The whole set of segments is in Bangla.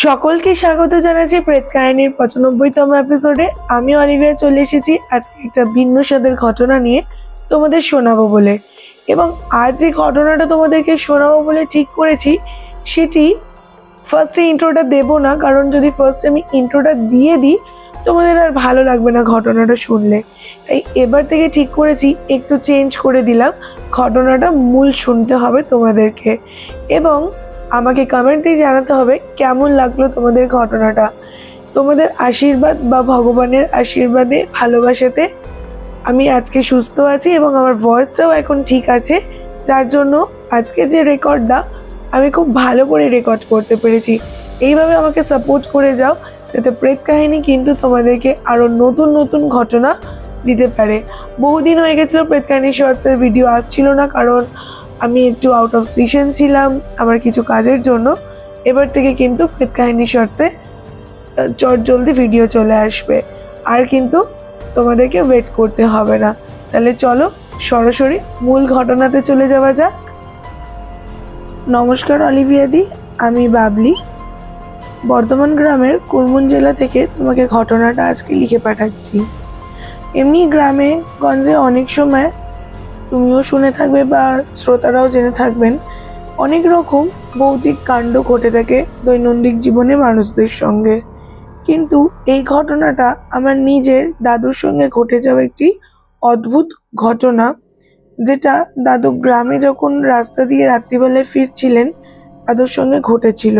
সকলকে স্বাগত জানাচ্ছি প্রেত কাহিনীর পঁচানব্বইতম এপিসোডে আমি অলিভিয়া চলে এসেছি আজকে একটা ভিন্ন স্বাদের ঘটনা নিয়ে তোমাদের শোনাবো বলে। এবং আজ যে ঘটনাটা তোমাদেরকে শোনাবো বলে ঠিক করেছি, সেটি ফার্স্টে ইন্ট্রোটা দেবো না, কারণ যদি ফার্স্টে আমি ইন্ট্রোটা দিয়ে দিই, তোমাদের আর ভালো লাগবে না ঘটনাটা শুনলে। তাই এবার থেকে ঠিক করেছি, একটু চেঞ্জ করে দিলাম। ঘটনাটা মূল শুনতে হবে তোমাদেরকে। এবং আমাকে কমেন্টে জানাতে হবে কেমন লাগল তোমাদের ঘটনাটা। তোমাদের আশীর্বাদ বা ভগবানের আশীর্বাদে, ভালোবাসাতে আমি আজকে সুস্থ আছি এবং আমার ভয়েসটাও এখন ঠিক আছে। যার জন্য আজকের যে রেকর্ডটা আমি খুব ভালো করে রেকর্ড করতে পেরেছি। এইভাবে আমাকে সাপোর্ট করে যাও, যাতে প্রেত কাহিনী কিন্তু তোমাদেরকে আরও নতুন নতুন ঘটনা দিতে পারে। বহুদিন হয়ে গেছিল প্রেত কাহিনী শর্টসের ভিডিও আসছিল না কারণ আমি একটু আউট অফ স্টেশন ছিলাম আমার কিছু কাজের জন্য। এবার থেকে কিন্তু প্রেত কাহিনী শর্টসে চট জলদি ভিডিও চলে আসবে। আর কিন্তু তোমাদেরকে ওয়েট করতে হবে না। তাহলে চলো সরাসরি মূল ঘটনাতে চলে যাওয়া যাক। নমস্কার অলিভিয়াদি আমি বাবলি। বর্ধমান গ্রামের কুরমুন জেলা থেকে তোমাকে ঘটনাটা আজকে লিখে পাঠাচ্ছি। এমনি গ্রামে গঞ্জে অনেক সময় তুমিও শুনে থাকবে বা শ্রোতারাও জেনে থাকবেন, অনেক রকম ভৌতিক কাণ্ড ঘটে থাকে দৈনন্দিন জীবনে মানুষদের সঙ্গে। কিন্তু এই ঘটনাটা আমার নিজের দাদুর সঙ্গে ঘটে যাওয়া একটি অদ্ভুত ঘটনা, যেটা দাদু গ্রামে যখন রাস্তা দিয়ে রাত্রিবেলায় ফিরছিলেন, দাদুর সঙ্গে ঘটেছিল।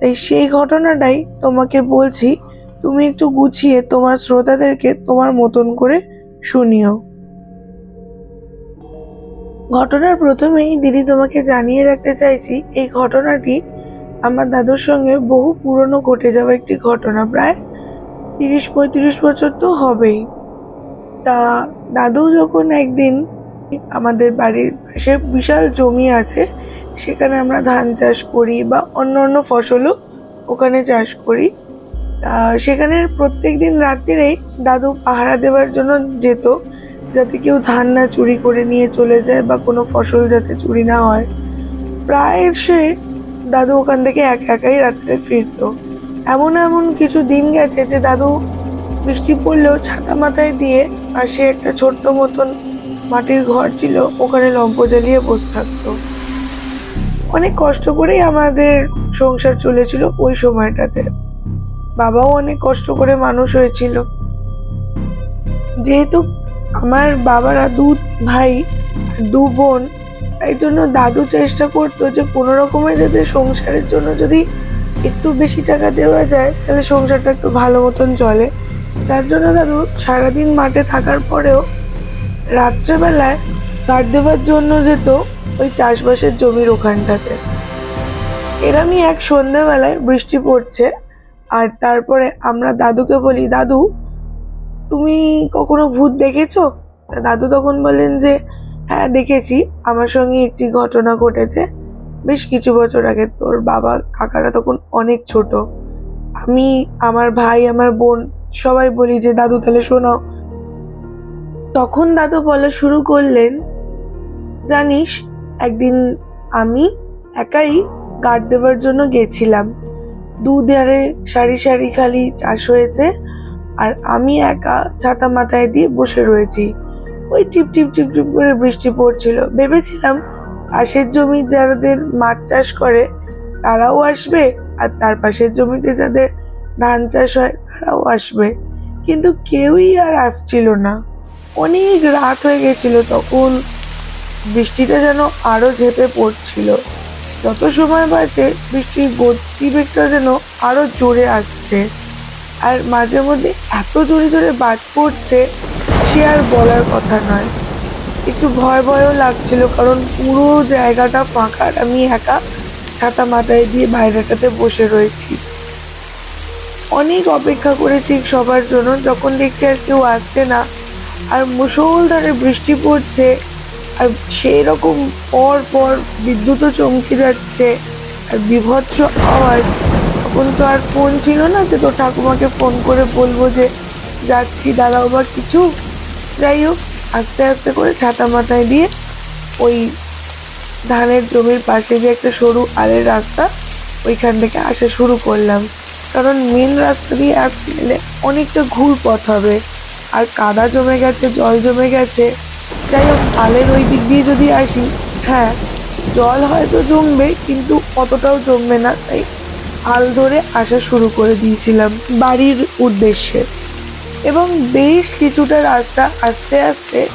তাই সেই ঘটনাটাই তোমাকে বলছি, তুমি একটু গুছিয়ে তোমার শ্রোতাদেরকে তোমার মতন করে শুনিও। ঘটনার প্রথমেই দিদি তোমাকে জানিয়ে রাখতে চাইছি, এই ঘটনাটি আমার দাদুর সঙ্গে বহু পুরনো ঘটে যাওয়া একটি ঘটনা। প্রায় তিরিশ পঁয়ত্রিশ বছর তো হবেই। তা দাদু যখন একদিন আমাদের বাড়ির পাশে বিশাল জমি আছে, সেখানে আমরা ধান চাষ করি বা অন্য অন্য ফসলও ওখানে চাষ করি। তা সেখানে প্রত্যেক দিন রাত্রিরেই দাদু পাহারা দেওয়ার জন্য যেত। যাতে কেউ ধান না চুরি করে নিয়ে চলে যায় বা কোনো ফসল যাতে চুরি না হয়। প্রায় সে দাদু ওখান থেকে একা একাই রাত্রে ফিরতো। এমন এমন কিছু দিন গেছে যে দাদু বৃষ্টি পড়লেও ছাতা মাথায় দিয়ে পাশে একটা ছোট্ট মতন মাটির ঘর ছিল, ওখানে লম্প জ্বালিয়ে বসে থাকতো। অনেক কষ্ট করেই আমাদের সংসার চলেছিল ওই সময়টাতে। বাবাও অনেক কষ্ট করে মানুষ হয়েছিল। যেহেতু আমার বাবারা দু ভাই, দু বোন, এই জন্য দাদু চেষ্টা করতো যে কোনো রকমের যাতে সংসারের জন্য যদি একটু বেশি টাকা দেওয়া যায়, তাহলে সংসারটা একটু ভালো মতন চলে। তার জন্য দাদু সারাদিন মাঠে থাকার পরেও রাত্রেবেলায় কাঠ দেওয়ার জন্য যেত ওই চাষবাসের জমির ওখানটাতে। এরমই এক সন্ধ্যাবেলায় বৃষ্টি পড়ছে, আর তারপরে আমরা দাদুকে বলি, দাদু তুমি কখনো ভূত দেখেছ? তা দাদু তখন বললেন যে হ্যাঁ দেখেছি। আমার সঙ্গে একটি ঘটনা ঘটেছে। বেশ কিছু বছর আগে তোর বাবা, কাকারা তখন অনেক ছোট। আমি, আমার ভাই, আমার বোন সবাই বলি যে, দাদু, তাহলে শোনাও। তখন দাদু বলা শুরু করলেন, জানিস, একদিন আমি একাই গার্ড দেওয়ার জন্য গেছিলাম। দুধারে সারি সারি খালি চাষ হয়েছে। আর আমি একা ছাতা মাথায় দিয়ে বসে রয়েছি। ওই টিপ টিপ টিপ টিপ করে বৃষ্টি পড়ছিল। ভেবেছিলাম পাশের জমি যাদের মাছ চাষ করে, তারাও আসবে, আর তার পাশের জমিতে যাদের ধান চাষ হয়, তারাও আসবে। কিন্তু কেউই আর আসছিল না। অনেক রাত হয়ে গেছিল তখন। বৃষ্টিটা যেন আরও ঝেপে পড়ছিল। যত সময় বাড়ছে বৃষ্টির গতিবেগটা যেন আরও জোরে আসছে। আর মাঝে মধ্যে এত জোরে জোরে বাজ পড়ছে সে আর বলার কথা নয়। একটু ভয় ভয়ও লাগছিল কারণ পুরো জায়গাটা ফাঁকা আমি একা ছাতা মাথায় দিয়ে বাইরেটাতে বসে রয়েছি। অনেক অপেক্ষা করেছি সবার জন্য, যখন দেখছি আর কেউ আসছে না আর মুষলধারে বৃষ্টি পড়ছে আর সেই রকম পর পর বিদ্যুৎও চমকে যাচ্ছে আর বিভৎস আওয়াজ তখন তো আর ফোন ছিল না যে তোর ঠাকুমাকে ফোন করে বলব যে, যাচ্ছি, দাঁড়াও বা কিছু। যাই হোক, আস্তে আস্তে করে ছাতা মাথায় দিয়ে ওই ধানের জমির পাশে যে একটা সরু আলের রাস্তা, ওইখান থেকে আসা শুরু করলাম। কারণ মেন রাস্তা দিয়ে আসতে গেলে অনেকটা ঘুর পথ হবে। আর কাদা জমে গেছে, জল জমে গেছে। যাই হোক, আলের ওই দিক দিয়ে যদি আসি হ্যাঁ জল হয়তো জমবে কিন্তু অতটাও জমবে না, তাই আল ধরে আসা শুরু করে দিয়েছিলাম বাড়ির উদ্দেশ্যে। এবং বেশ কিছুটা রাস্তা আস্তে আস্তে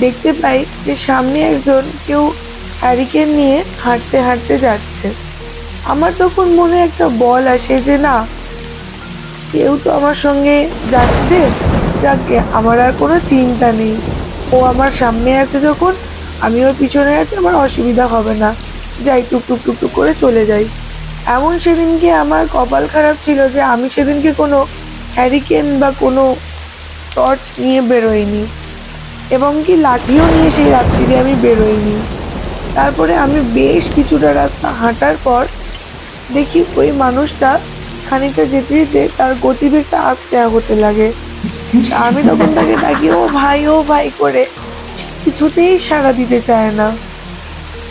দেখতে পাই যে সামনে একজন কেউ হ্যারিকেন নিয়ে হাঁটতে হাঁটতে যাচ্ছে। আমার তখন মনে একটা বল আসে যে, না, কেউ তো আমার সঙ্গে যাচ্ছে? যাকে আমার আর কোনো চিন্তা নেই। ও আমার সামনে আছে যখন আমি ওর পিছনে আছি, আমার অসুবিধা হবে না। যাই টুক টুক টুক টুক করে চলে যাই। এমন সেদিনকে আমার কপাল খারাপ ছিল যে আমি সেদিনকে কোনো হ্যারিকেন বা কোনো টর্চ নিয়ে বেরোইনি। এবং কি লাঠিও নিয়ে সেই রাত্রিরে আমি বেরোইনি। তারপরে আমি বেশ কিছুটা রাস্তা হাঁটার পর দেখি ওই মানুষটা খানিকটা যেতে যেতে তার গতিবেগটা আস্তে হতে লাগে। আমি তখন তাকে ডাকি, ও ভাই ও ভাই করে কিছুতেই সাড়া দিতে চায় না।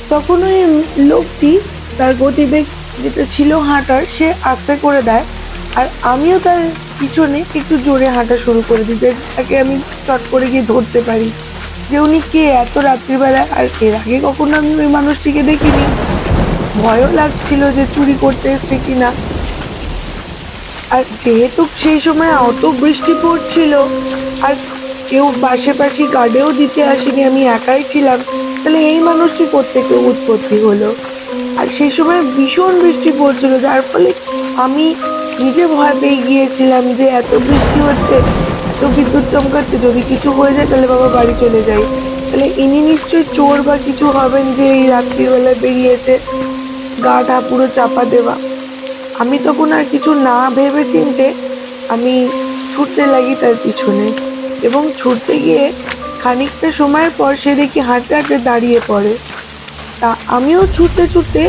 তখন ওই লোকটি তার গতিবেগ যেটা ছিল হাঁটার, সে আস্তে করে দেয়। আর আমিও তার পিছনে একটু জোরে হাঁটা শুরু করে দিই যাতে তাকে আমি চট করে গিয়ে ধরতে পারি। যে উনি কে, এত রাত্রিবেলা, আর এর আগে কখনো আমি ওই মানুষটিকে দেখিনি। ভয়ও লাগছিল যে চুরি করতে এসছে কি না আর যেহেতু সেই সময় অত বৃষ্টি পড়ছিল, আর কেউ পাশে পাশে গার্ডেও দিতে আসেনি, আমি একাই ছিলাম, তাহলে এই মানুষটি করতে কেউ উৎপত্তি হলো? আর সেই সময় ভীষণ বৃষ্টি পড়ছিল, যার ফলে আমি নিজে ভয় পেয়ে গিয়েছিলাম যে এত বৃষ্টি হচ্ছে, এত বিদ্যুৎ চমকাচ্ছে, যদি কিছু হয়ে যায় তাহলে বাবা বাড়ি চলে যাই। তাহলে ইনি নিশ্চয়ই চোর বা কিছু হবেন যে এই রাত্রিবেলায় বেরিয়েছে, গাটা পুরো চাপা দেওয়া। আমি তখন আর কিছু না ভেবে চিনতে আমি ছুটতে লাগি তার পিছনে এবং ছুটতে গিয়ে খানিকটা সময়ের পর সে দেখি হাঁটতে হাঁটতে দাঁড়িয়ে পড়ে। তা আমিও ছুটতে ছুটতে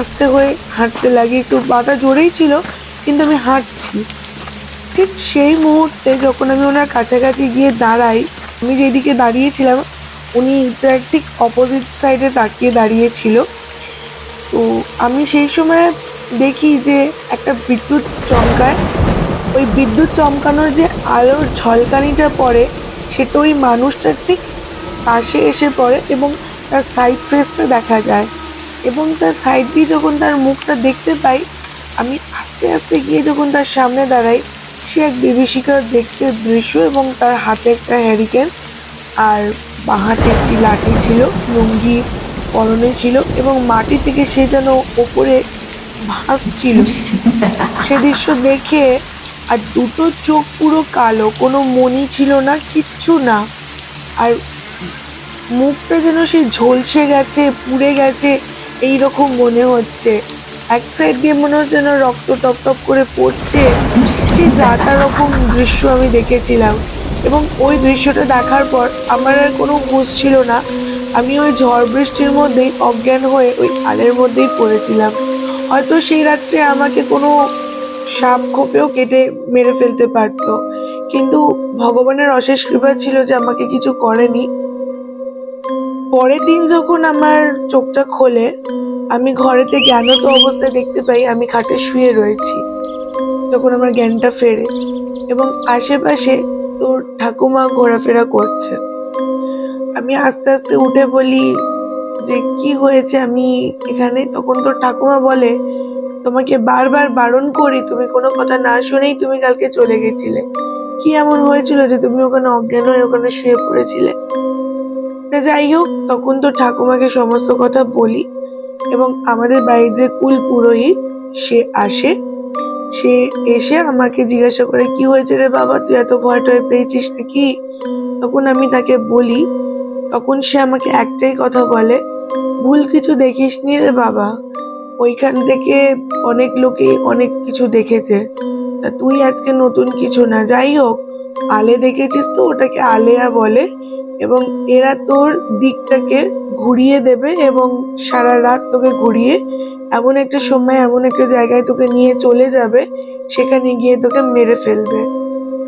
আস্তে হয়ে হাঁটতে লাগি। একটু বাটা জোরেই ছিল, কিন্তু আমি হাঁটছি। ঠিক সেই মুহূর্তে যখন আমি ওনার কাছাকাছি গিয়ে দাঁড়াই, আমি যেদিকে দাঁড়িয়েছিলাম, উনি তার ঠিক অপোজিট সাইডে তাকিয়ে দাঁড়িয়েছিল। তো আমি সেই সময় দেখি যে একটা বিদ্যুৎ চমকায়। ওই বিদ্যুৎ চমকানোর যে আলোর ঝলকানিটা পড়ে, সেটা ওই মানুষটার ঠিক পাশে এসে পড়ে এবং তার সাইড ফেসটা দেখা যায়। এবং তার সাইড দিয়ে যখন তার মুখটা দেখতে পাই, আমি আস্তে আস্তে গিয়ে যখন তার সামনে দাঁড়াই, সে এক বিভীষিকার দেখতে দৃশ্য এবং তার হাতে একটা হ্যারিকেন আর বাঁ হাতে একটি লাঠি ছিল, লুঙ্গি পরনে ছিল এবং মাটি থেকে সে যেন ওপরে ভাসছিল সে দৃশ্য দেখে আর দুটো চোখ পুরো কালো, কোনো মনি ছিল না, কিচ্ছু না। আর মুখটা যেন সে ঝলসে গেছে, পুড়ে গেছে এই রকম মনে হচ্ছে। এক সাইড দিয়ে মনে হচ্ছে যেন রক্ত টপ টপ করে পড়ছে। সে যাতা রকম দৃশ্য আমি দেখেছিলাম। এবং ওই দৃশ্যটা দেখার পর আমার আর কোনো হুঁশ ছিল না। আমি ওই ঝড় বৃষ্টির মধ্যেই অজ্ঞান হয়ে ওই আলের মধ্যেই পড়েছিলাম। হয়তো সেই রাত্রে আমাকে কোনো সাপ খোপেও কেটে মেরে ফেলতে পারতো। কিন্তু ভগবানের অশেষ কৃপা ছিল যে আমাকে কিছু করেনি। পরের দিন যখন আমার চোখটা খোলে, আমি ঘরেতে জ্ঞানত অবস্থায় দেখতে পাই আমি খাটে শুয়ে রয়েছি। তখন আমার জ্ঞানটা ফেরে এবং আশেপাশে তোর ঠাকুমা ঘোরাফেরা করছে। আমি আস্তে আস্তে উঠে বলি যে, কি হয়েছে? আমি এখানে? তখন তোর ঠাকুমা বলে, তোমাকে বারবার বারণ করি, তুমি কোনো কথা না শুনেই তুমি কালকে চলে গেছিলে। কি এমন হয়েছিল যে তুমি ওখানে অজ্ঞান হয়ে ওখানে শুয়ে পড়েছিলে? তা যাই হোক, তখন তো ঠাকুমাকে সমস্ত কথা বলি এবং আমাদের বাড়ির যে কুল পুরোহিত, সে আসে। সে এসে আমাকে জিজ্ঞাসা করে, কি হয়েছে রে বাবা? তুই এত ভয় টয় পেয়েছিস নাকি? তখন আমি তাকে বলি, তখন সে আমাকে একটাই কথা বলে, ভুল কিছু দেখিস নি রে বাবা। ওইখান থেকে অনেক লোকেই অনেক কিছু দেখেছে। তা তুই আজকে নতুন কিছু না। যাই হোক, আলে দেখেছিস তো? ওটাকে আলেয়া বলে। এবং এরা তোর দিকটাকে ঘুরিয়ে দেবে এবং সারা রাত তোকে ঘুরিয়ে এমন একটা সময়, এমন একটা জায়গায় তোকে নিয়ে চলে যাবে, সেখানে গিয়ে তোকে মেরে ফেলবে।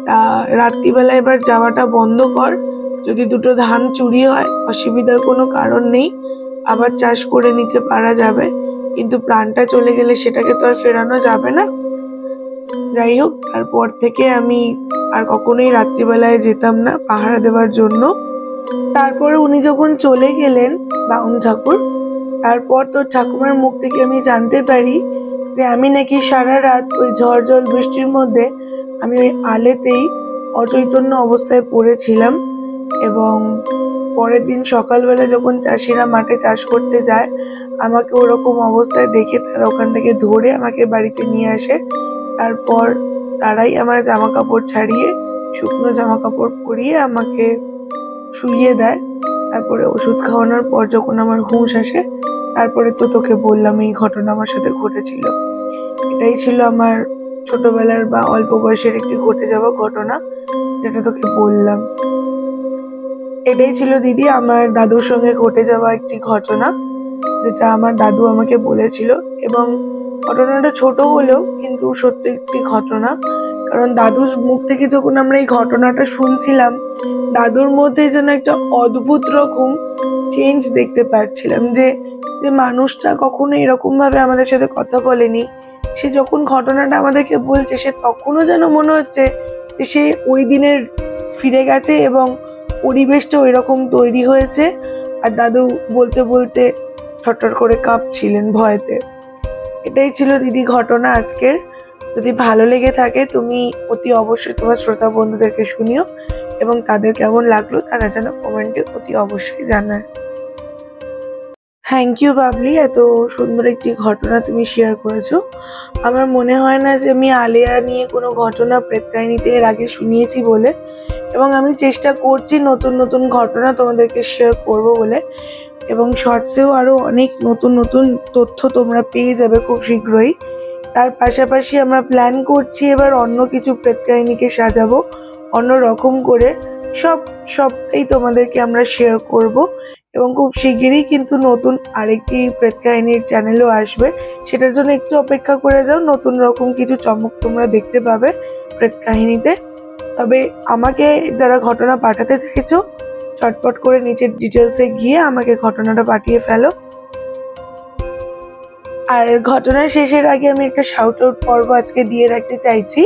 তা রাত্রিবেলা এবার যাওয়াটা বন্ধ কর। যদি দুটো ধান চুরি হয়, অসুবিধার কোনো কারণ নেই, আবার চাষ করে নিতে পারা যাবে। কিন্তু প্রাণটা চলে গেলে সেটাকে তো আর ফেরানো যাবে না। যাই হোক, তারপর থেকে আমি আর কখনোই রাত্রিবেলায় যেতাম না পাহারা দেওয়ার জন্য। তারপরে উনি যখন চলে গেলেন বাউন ঠাকুর, তারপর তো ঠাকুমার মুখ থেকে আমি জানতে পারি যে আমি নাকি সারা রাত ওই ঝড় জল বৃষ্টির মধ্যে আমি ওই আলেতেই অচৈতন্য অবস্থায় পড়েছিলাম এবং পরের দিন সকালবেলা যখন চাষিরা মাঠে চাষ করতে যায়, আমাকে ওরকম অবস্থায় দেখে তারা ওখান থেকে ধরে আমাকে বাড়িতে নিয়ে আসে। তারপর তারাই আমার জামা কাপড় ছাড়িয়ে, শুকনো জামা কাপড় পরিয়ে আমাকে শুইয়ে দেয়। তারপরে ওষুধ খাওয়ানোর পর যখন আমার হুঁশ আসে, তারপরে তো তোকে বললাম এই ঘটনা আমার সাথে ঘটেছিল। এটাই ছিল আমার ছোটবেলার বা অল্প বয়সের একটি ঘটে যাওয়া ঘটনা যেটা তোকে বললাম। এটাই ছিল দিদি, আমার দাদুর সঙ্গে ঘটে যাওয়া একটি ঘটনা যেটা আমার দাদু আমাকে বলেছিল। এবং ঘটনাটা ছোট হলেও কিন্তু সত্যি একটি ঘটনা। কারণ দাদুর মুখ থেকে যখন আমরা এই ঘটনাটা শুনছিলাম, দাদুর মধ্যে যেন একটা অদ্ভুত রকম চেঞ্জ দেখতে পাচ্ছিলাম যে যে মানুষটা কখনো এরকম ভাবে আমাদের সাথে কথা বলেনি। সে যখন ঘটনাটা আমাদেরকে বলছে, সে তখনও যেন মনে হচ্ছে যে সে ওই দিনের ফিরে গেছে এবং পরিবেশটা ওই রকম তৈরি হয়েছে। আর দাদু বলতে বলতে ছটর করে কাঁপছিলেন ভয়েতে। এটাই ছিল দিদি ঘটনা আজকের। যদি ভালো লেগে থাকে, তুমি অতি অবশ্যই তোমার শ্রোতা বন্ধুদেরকে শুনিও এবং তাদের কেমন লাগল তারা যেন কমেন্টে অতি অবশ্যই জানায়। থ্যাংক ইউ বাবলি, এত সুন্দর একটি ঘটনা তুমি শেয়ার করেছ। আমার মনে হয় না যে আমি আলিয়া নিয়ে কোনো ঘটনা প্রেতকাহিনীতে এর আগে শুনিয়েছি বলে এবং আমি চেষ্টা করছি নতুন নতুন ঘটনা তোমাদেরকে শেয়ার করব বলে এবং শর্টসেও আরও অনেক নতুন নতুন তথ্য তোমরা পেয়ে যাবে খুব শীঘ্রই। তার পাশাপাশি আমরা প্ল্যান করছি এবার অন্য কিছু প্রেতকাহিনীকে সাজাবো, অন্য রকম করে। সব, সবটাই তোমাদেরকে আমরা শেয়ার করব এবং খুব শিগগিরই কিন্তু নতুন আরেকটি প্রেতকাহিনীর চ্যানেলও আসবে। সেটার জন্য একটু অপেক্ষা করে যাও, নতুন রকম কিছু চমক তোমরা দেখতে পাবে প্রেতকাহিনীতে তবে আমাকে যারা ঘটনা পাঠাতে চাইছো, চটপট করে নিচের ডিটেলসে গিয়ে আমাকে ঘটনাটা পাঠিয়ে ফেলো। আর ঘটনার শেষের আগে আমি একটা শাউট আউট পর্ব আজকে দিয়ে রাখতে চাইছি।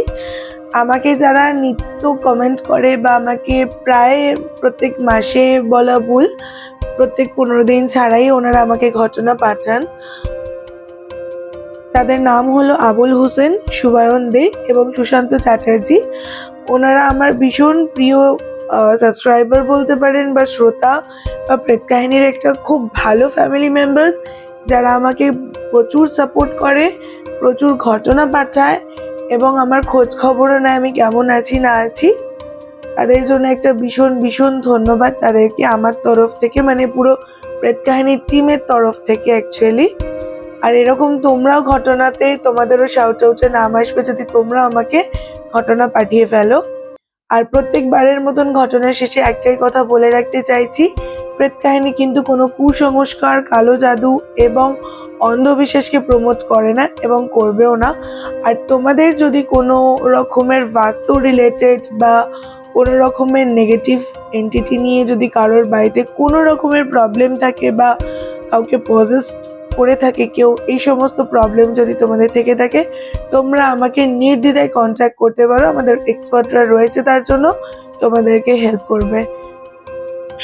আমাকে যারা নিত্য কমেন্ট করে বা আমাকে প্রায় প্রত্যেক মাসে বলা ভুল, প্রত্যেক পনেরো দিন ছাড়াই ওনারা আমাকে ঘটনা পাঠান। তাদের নাম হলো আবুল হোসেন, সুবায়ন দে এবং সুশান্ত চ্যাটার্জি। ওনারা আমার ভীষণ প্রিয় সাবস্ক্রাইবার বলতে পারেন বা শ্রোতা বা প্রেতকাহিনীর একটা খুব ভালো ফ্যামিলি মেম্বার্স যারা আমাকে প্রচুর সাপোর্ট করে, প্রচুর ঘটনা পাঠায় এবং আমার খোঁজ খবরও নেয় আমি কেমন আছি, না আছি, তাদের জন্য একটা ভীষণ ভীষণ ধন্যবাদ। তাদেরকে আমার তরফ থেকে মানে পুরো প্রেতকাহিনীর টিমের তরফ থেকে অ্যাকচুয়ালি আর এরকম তোমরাও ঘটনাতে তোমাদেরও শাউট আউটে নাম আসবে যদি তোমরা আমাকে ঘটনা পাঠিয়ে ফেলো। আর প্রত্যেকবারের মতন ঘটনার শেষে একটাই কথা বলে রাখতে চাইছি প্রেতকাহিনী কিন্তু কোনো কুসংস্কার, কালো জাদু এবং অন্ধবিশ্বাসকে প্রমোট করে না এবং করবেও না। আর তোমাদের যদি কোনো রকমের বাস্তু রিলেটেড বা কোনো রকমের নেগেটিভ এন্টিটি নিয়ে যদি কারোর বাড়িতে কোনো রকমের প্রবলেম থাকে বা কাউকে পজেস্ট করে থাকে, কেউ এই সমস্ত প্রবলেম যদি তোমাদের থেকে থাকে, তোমরা আমাকে নির্দ্বিধায় কন্ট্যাক্ট করতে পারো। আমাদের এক্সপার্টরা রয়েছে তার জন্য তোমাদেরকে হেল্প করবে।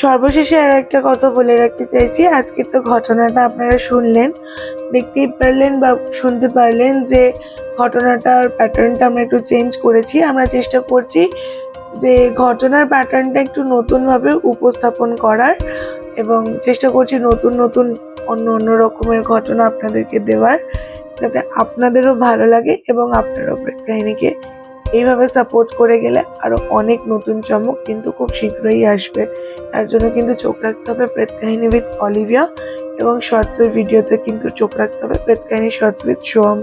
সর্বশেষে আর একটা কথা বলে রাখতে চাইছি। আজকের তো ঘটনাটা আপনারা শুনলেন, দেখতেই পারলেন বা শুনতে পারলেন যে ঘটনাটার প্যাটার্নটা আমরা একটু চেঞ্জ করেছি। আমরা চেষ্টা করছি যে ঘটনার প্যাটার্নটা একটু নতুনভাবে উপস্থাপন করার এবং চেষ্টা করছি নতুন নতুন, অন্য অন্য রকমের ঘটনা আপনাদেরকে দেওয়ার যাতে আপনাদেরও ভালো লাগে এবং আপনারাও কাহিনীকে এইভাবে সাপোর্ট করে গেলে আরও অনেক নতুন চমক কিন্তু খুব শীঘ্রই আসবে। তার জন্য কিন্তু চোখ রাখতে হবে প্রেতকাহিনী উইথ অলিভিয়া এবং শর্টসের ভিডিওতে কিন্তু চোখ রাখতে হবে প্রেতকাহিনী শর্টস উইথ সোম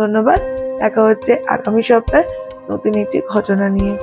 ধন্যবাদ। দেখা হচ্ছে আগামী সপ্তাহে নতুন একটি ঘটনা নিয়ে।